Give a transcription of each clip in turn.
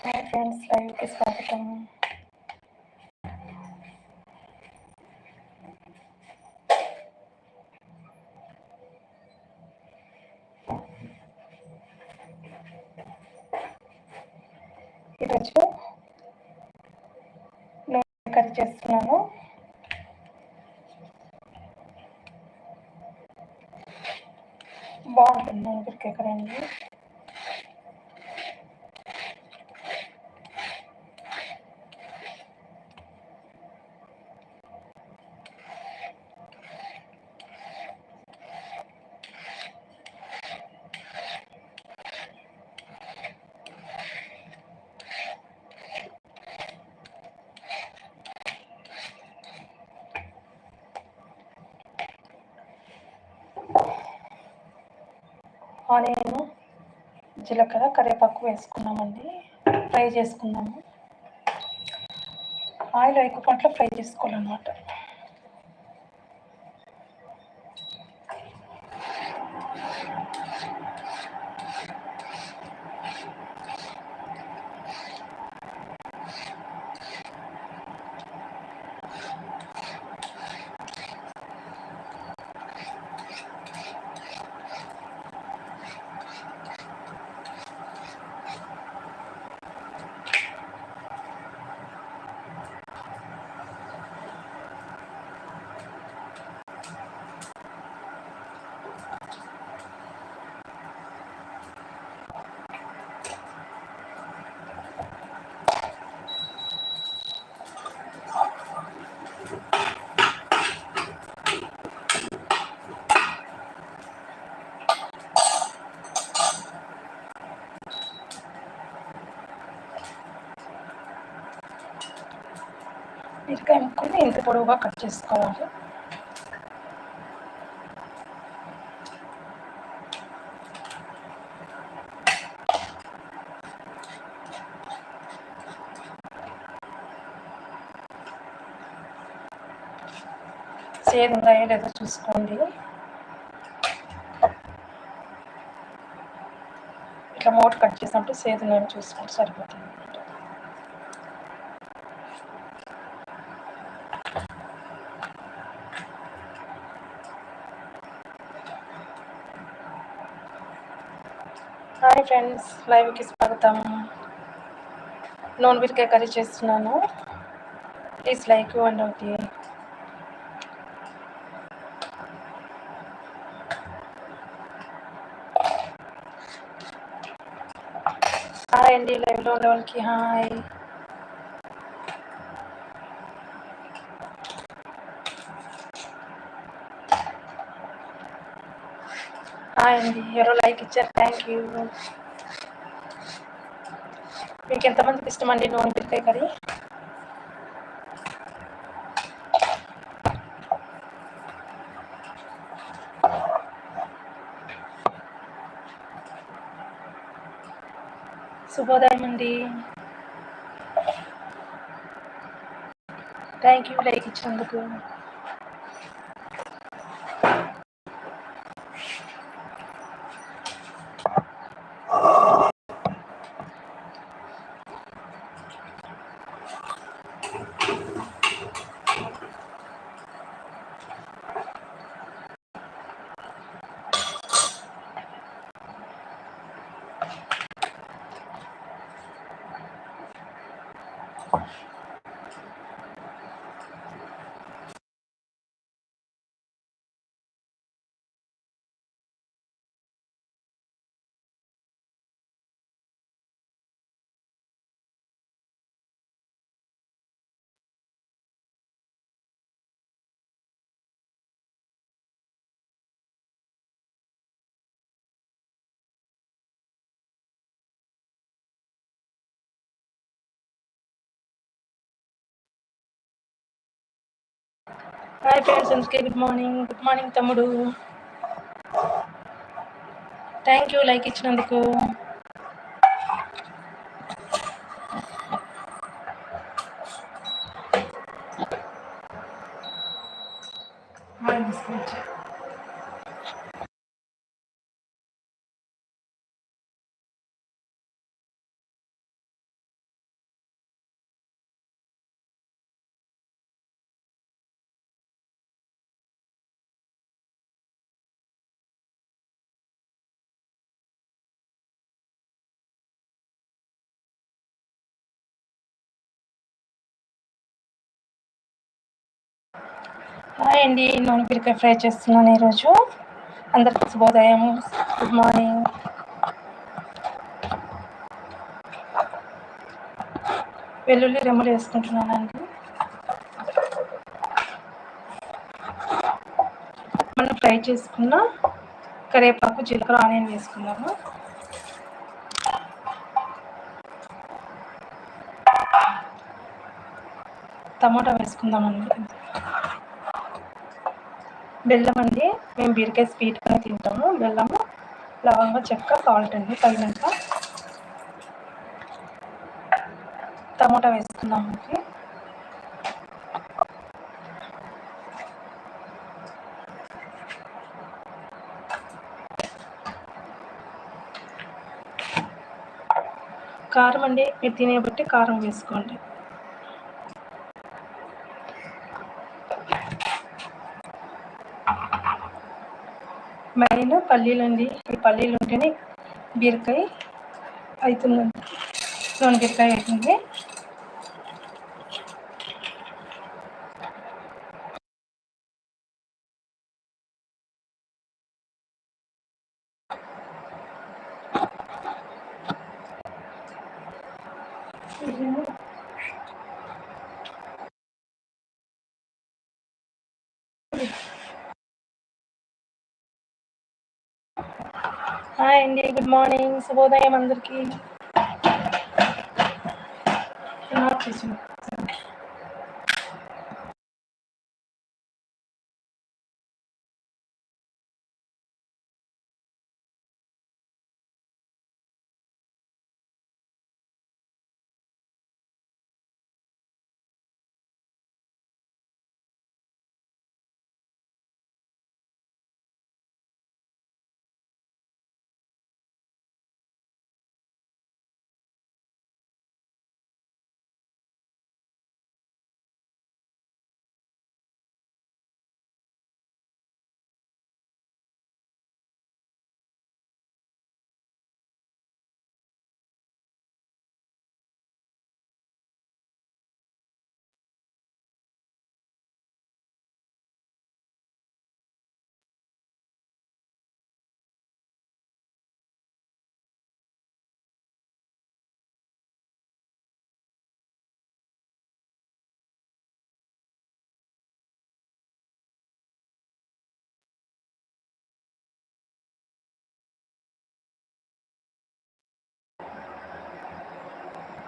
Hi friends లైవ్కి స్వాగతం ఈరోజు నేను కర్రీ చేస్తున్నాను బాగుంటుంది అందరికీ ఎక్కడండి ఆనియన్ జీలకర్ర కరివేపాకు వేసుకున్నామండి. ఫ్రై చేసుకున్నాము ఆయిల్ ఎక్కువ పంటలో ఫ్రై చేసుకోవాలన్నమాట. మిరకాయ ముక్కల్ని ఇంత పొడవుగా కట్ చేసుకోవాలి సేదు ఉన్నాయో లేదో చూసుకోండి ఇట్లా మోట కట్ చేసినప్పుడు సేదు ఉన్నాయో చూసుకుంటే సరిపోతుంది. హాయ్ ఫ్రెండ్స్ లైవ్కి స్వాగతం. నూనె బిరికాయ కర్రీ చేస్తున్నాను. ప్లీజ్ లైక్ అండ్ ఒకటి హాయ్ అండి లైవ్లో ఉన్న వాళ్ళకి హాయ్. హాయ్ అండి ఎవరో లైక్ ఇచ్చారు థ్యాంక్ యూ మీకు ఎంతమందికి ఇష్టం అండి నూనె పిల్లకాయ కర్రీ? శుభోదయం అండి. థ్యాంక్ యూ లైక్ ఇచ్చినందుకు. హాయ్ ఫ్రెండ్స్ అందుకే గుడ్ మార్నింగ్ గుడ్ మార్నింగ్ తమ్ముడు థ్యాంక్ యూ లైక్ ఇచ్చినందుకు. హాయ్ అండి నూనె బీరకాయ ఫ్రై చేస్తున్నాను ఈరోజు. అందరికి శుభోదయం గుడ్ మార్నింగ్. వెల్లుల్లి రెమ్మలు వేసుకుంటున్నానండి. మనం ఫ్రై చేసుకున్న కరివేపాకు జీలకర్ర ఆనియన్ వేసుకున్నాము టమాటా వేసుకుందామండి. బెల్లం అండి. మేము బీరకాయ స్వీట్గా తింటాము. బెల్లము లవంగ చెక్క సాల్ట్ అండి. తగినంత టమాటా వేసుకుందాం కారం అండి. మీరు తినే బట్టి కారం వేసుకోండి. మెయిన్ పల్లీలు అండి ఈ పల్లీలు ఉంటేనే బీరకాయ అవుతుందండి. సోన్ బీరకాయ అవుతుంది. హాయ్ అండి గుడ్ మార్నింగ్ శుభోదయం అందరికీ.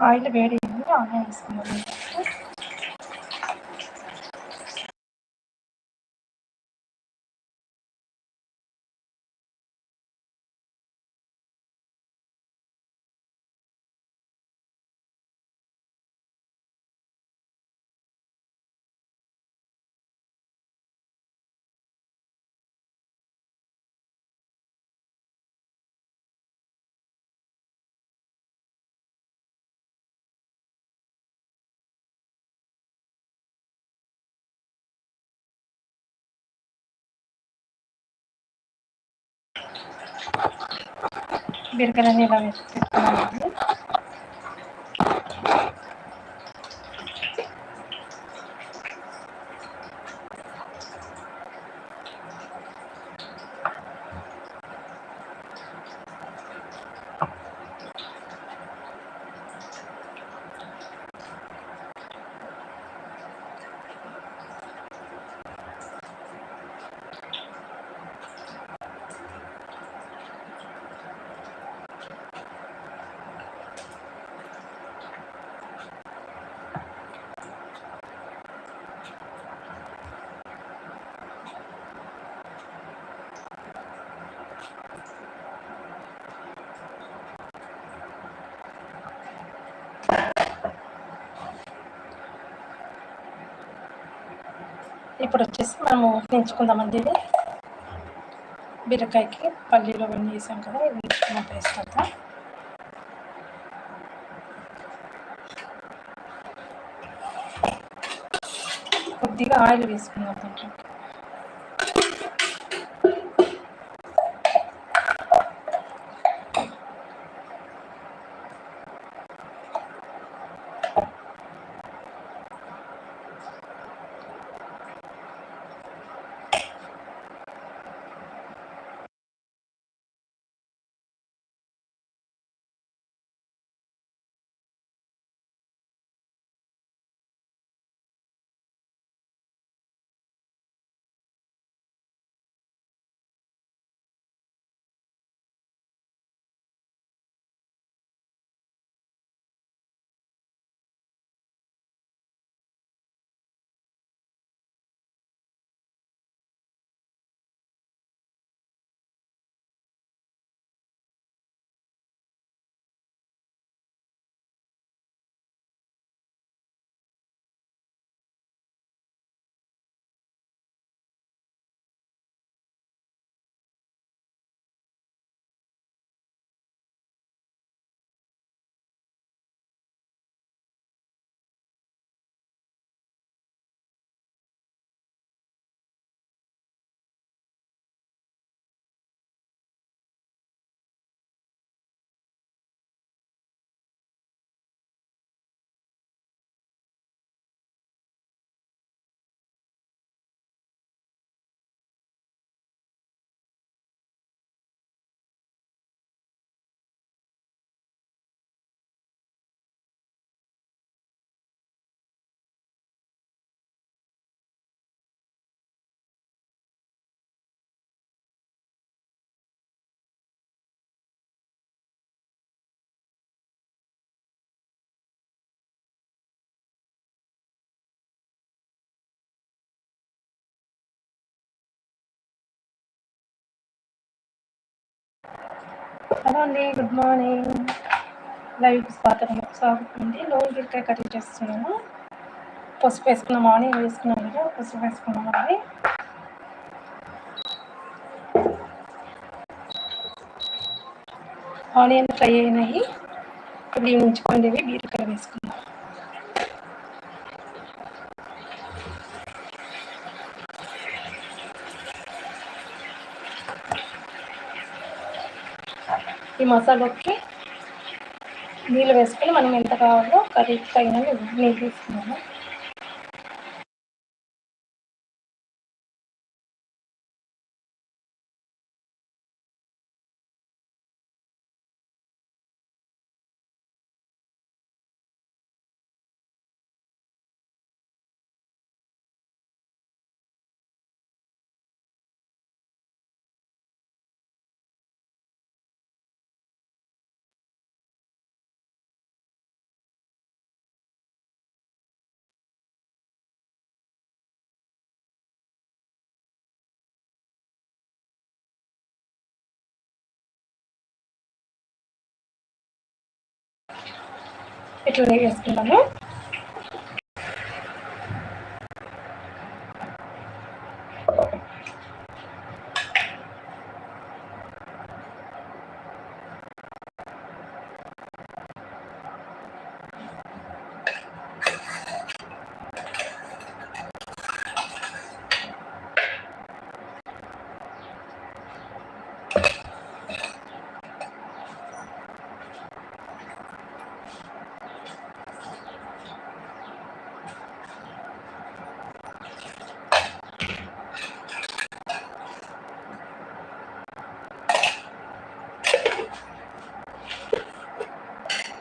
ఆయిల్ వేడి ఆనియన్ వేసుకున్నాను బీరకాయలన్నీ ఇలా వేసి ఇప్పుడు వచ్చేసి మనము పెంచుకుందామండి ఇది. బీరకాయకి పల్లీలు అవన్నీ వేసాం కదా ఇది వేసుకున్న పేస్ట్ అంతా. కొద్దిగా ఆయిల్ వేసుకుందాం దాంట్లో హలో అండి గుడ్ మార్నింగ్ లైవ్ స్వాగతం స్వాగతం లోన్ బీరకాయ కటింగ్ చేస్తున్నాను పసుపు వేసుకున్నాం మార్నింగ్ వేసుకున్నాం కదా పసుపు వేసుకున్నాం అండి ఆనియన్ ఫ్రై అయినాయి. ఇప్పుడు ఉంచుకోండి బీరకాయ వేసుకున్నాం ఈ మసాలాకి నీళ్ళు వేసుకొని మనం ఎంత కావాలో కర్రీకి తగిన నీళ్ళు తీసుకున్నాము. ఇట్లా వేసుకున్నాము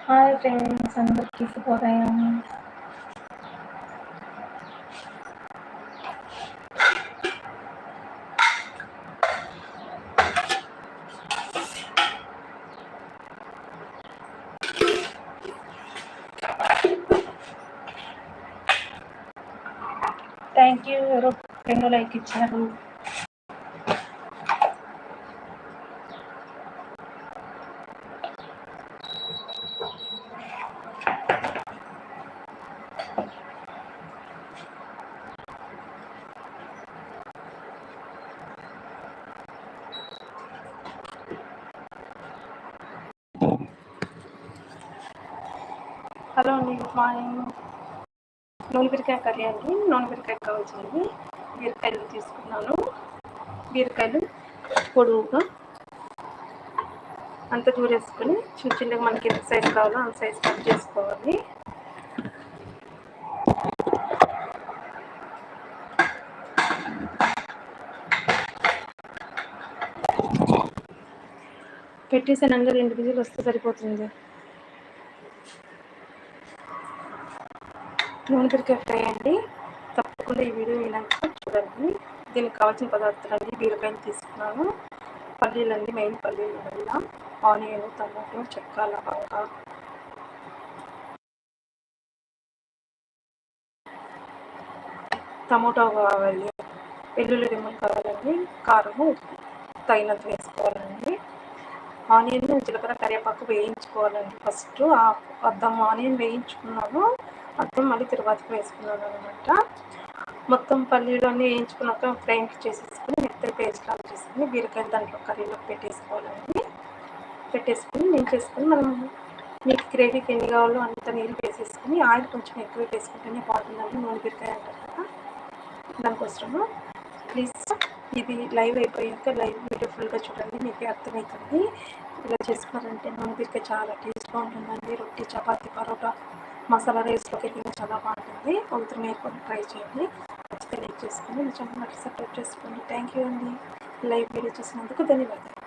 హాయ్ ఫ్రెండ్స్ అందరికి శుభోదయం. థ్యాంక్ యూ ఎవరో రెండు లైక్ ఇచ్చారు. హలో అండి గుడ్ మార్నింగ్. నూనె బీరకాయ కర్రీ అండి. నూనె బీరకాయ కావాల్సింది. బీరకాయలు తీసుకున్నాను. బీరకాయలు పొడువుగా అంత దూరేసుకొని చిన్న చిన్నగా మనకి ఎంత సైజ్ కావాలో అంత సైజ్ కట్ చేసుకోవాలి. పెట్టేసానండి రెండు విజులు వస్తే సరిపోతుంది నూనె ఫ్రై అండి. తప్పకుండా ఈ వీడియో అయినాక చూడండి. దీనికి కావాల్సిన పదార్థాలు అండి బీరకాయలు తీసుకున్నాను. పల్లీలు అండి మెయిన్ పల్లీలు వల్ల ఆనియన్ టమాటో చెక్క లవంగా. టమోటో కావాలి వెల్లుల్లి రిమ్మలు కావాలండి. కారము తగినంత వేసుకోవాలండి. ఆనియన్ జీలకర్ర కరివేపాకు వేయించుకోవాలండి ఫస్ట్. అద్దం ఆనియన్ వేయించుకున్నాను. మొత్తం మళ్ళీ తరువాత వేసుకున్నాను అనమాట మొత్తం పల్లీలు అన్నీ వేయించుకున్నాక ఫ్రై చేసేసుకుని మెత్తగా పేస్ట్ లాగా చేసుకుని బీరకాయలు దాంట్లో కర్రీలో పెట్టేసుకోవాలండి పెట్టేసుకుని నేను చేసుకుని మనం మీకు గ్రేవీకి ఎన్ని కావాలో అంత నీళ్ళు వేసేసుకుని ఆయిల్ కొంచెం ఎక్కువ వేసుకుంటేనే బాగుంటుందండి నూనె బీరకాయ అంటారు కదా దానికోసము. ప్లీజ్ ఇది లైవ్ అయిపోయాక లైవ్ వీడియో ఫుల్గా చూడండి మీకు అర్థమవుతుంది. ఇలా చేసుకున్నారంటే నూనె బీరకాయ చాలా టేస్ట్గా ఉంటుందండి. రొట్టి చపాతి పరోటా మసాలా రైస్లోకి అయితే చాలా బాగుంటుంది. ఒకసారి మీరు కొన్ని ట్రై చేయండి. నచ్చితే లైక్ చేసుకోండి. మీ ఛానల్ సబ్స్క్రైబ్ చేసుకోండి. థ్యాంక్ యూ అండి. లైవ్ వీడియో చూసినందుకు ధన్యవాదాలు.